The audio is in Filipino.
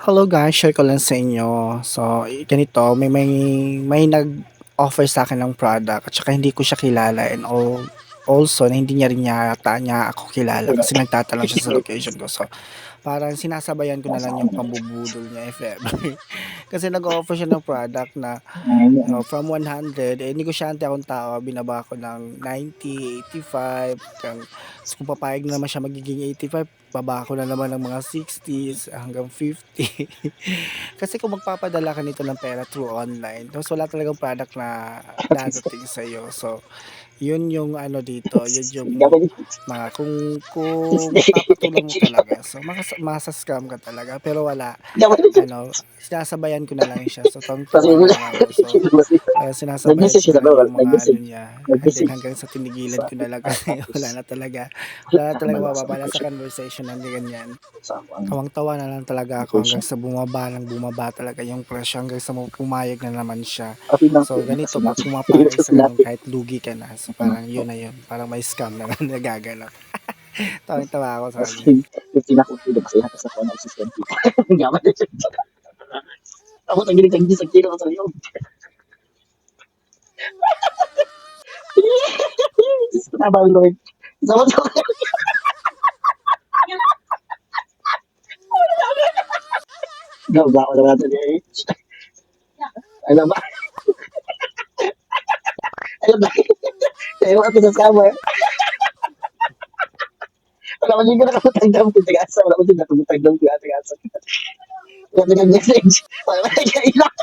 Hello guys, share ko lang sa inyo. So, ganito, may may may nag-offer sa akin ng product at saka hindi ko siya kilala and all also na hindi niya rin yata niya ako kilala kasi nagtatanong siya sa location ko. So, parang sinasabayan ko na lang yung pambubudol niya if ever. kasi nag-offer siya ng product na No, from 100, eh, negosyante akong tao, binaba ko ng 90, 85, hanggang so kung papayag na naman siya magiging 85, baba ko na naman ng mga 60s hanggang 50. Kasi kung magpapadala ka nito ng pera through online, tapos wala talagang product na dadating sa'yo. So, yun yung ano dito, yun yung mga kung kung magpapatulong mo talaga. So, makas masa-scam ka talaga. Pero wala, ano, sinasabayan ko na lang siya. So, lang ako. So, kaya sinasabayan ko na lang mga ano niya. Then hanggang sa tinigilan ko na lang kasi wala na talaga. Wala na talaga mababala sa conversation ng ganyan. Tawang-tawa na lang talaga ako hanggang sa bumaba ng bumaba talaga yung presyo hanggang sa pumayag na naman siya. So, ganito pag pumapayag sa ganun kahit lugi ka na. So, parang yun na yun. Parang may scam na nagaganap. Tawang-tawa ako sa kanya. Ako tagili tagili sa kilo sa iyo. Nabawi ko. Sama ko. Gaw ba ako na natin eh. Alam ba? Alam ba? Tayo ka sa scammer. Wala hindi ko nakapagtagdam kung taga-asa. Wala ko hindi nakapagtagdam kung taga-asa. Wala ko nag-message. Wala ko nag-ilang.